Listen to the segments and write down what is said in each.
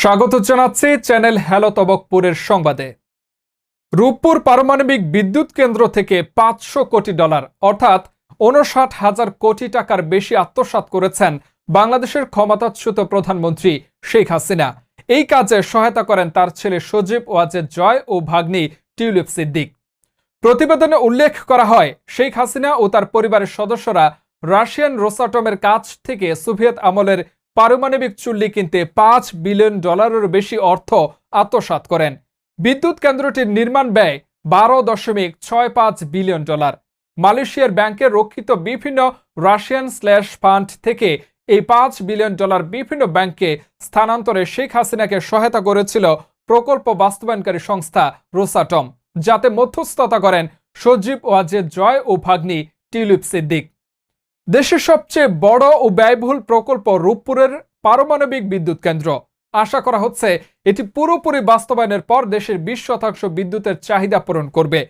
স্বাগত জানাচ্ছি channel hello তবকপুরের সংবাদে। রূপপুর পারমাণবিক বিদ্যুৎ কেন্দ্র থেকে পাঁচশো কোটি ডলার, অর্থাৎ উনষাট হাজার কোটি টাকার বেশি আত্মসাৎ করেছেন বাংলাদেশের ক্ষমতাচ্যুত প্রধানমন্ত্রী শেখ হাসিনা। এই কাজে সহায়তা করেন তার ছেলে সজীব ওয়াজেদ জয় ও ভাগ্নি টিউলিপ সিদ্দিক। প্রতিবেদনে উল্লেখ করা হয়, শেখ হাসিনা ও তার পরিবারের সদস্যরা রাশিয়ান রোসাটমের কাছ থেকে সোভিয়েত আমলের পারমাণবিক চুল্লি কিনতে পাঁচ বিলিয়ন ডলারের বেশি অর্থ আত্মসাৎ করেন। বিদ্যুৎ কেন্দ্রটির নির্মাণ ব্যয় বারো দশমিক ছয় পাঁচ বিলিয়ন ডলার। মালয়েশিয়ার ব্যাংকে রক্ষিত বিভিন্ন রাশিয়ান স্ল্যাশ ফান্ড থেকে এই পাঁচ বিলিয়ন ডলার বিভিন্ন ব্যাংকে স্থানান্তরে শেখ হাসিনাকে সহায়তা করেছিল প্রকল্প বাস্তবায়নকারী সংস্থা রোসাটম, যাতে মধ্যস্থতা করেন সজীব ওয়াজেদ জয় ও ভাগ্নি টিউলিপ সিদ্দিক। দেশের সবচেয়ে বড় ও ব্যয়বহুল প্রকল্প রূপপুরের পারমাণবিক বিদ্যুৎ কেন্দ্র। আশা করা হচ্ছে এটি পুরোপুরি বাস্তবায়নের পর দেশের বিশ শতাংশ বিদ্যুতের চাহিদা পূরণ করবে।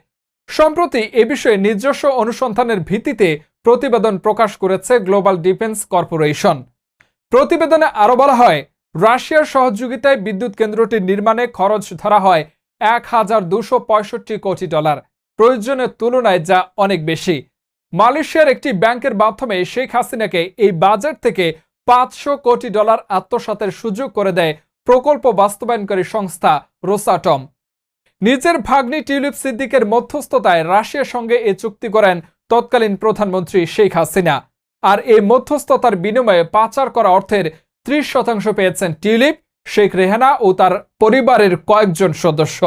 সম্প্রতি এ বিষয়ে নিজস্ব অনুসন্ধানের ভিত্তিতে প্রতিবেদন প্রকাশ করেছে গ্লোবাল ডিফেন্স কর্পোরেশন। প্রতিবেদনে আরও বলা হয়, রাশিয়ার সহযোগিতায় বিদ্যুৎ কেন্দ্রটির নির্মাণে খরচ ধরা হয় এক হাজার দুশো পঁয়ষট্টি কোটি ডলার। প্রয়োজনের তুলনায় যা অনেক বেশি। মালয়েশিয়ার একটি ব্যাংকের মাধ্যমে শেখ হাসিনাকে এই বাজেট থেকে পাঁচশো কোটি ডলার আত্মসাতের সুযোগ করে দেয় প্রকল্প বাস্তবায়নকারী সংস্থা রোসাটম। নিজের ভাগ্নি টিউলিপ সিদ্দিকের মধ্যস্থতায় রাশিয়ার সঙ্গে এ চুক্তি করেন তৎকালীন প্রধানমন্ত্রী শেখ হাসিনা। আর এই মধ্যস্থতার বিনিময়ে পাচার করা অর্থের ত্রিশ শতাংশ পেয়েছেন টিউলিপ, শেখ রেহানা ও তার পরিবারের কয়েকজন সদস্য।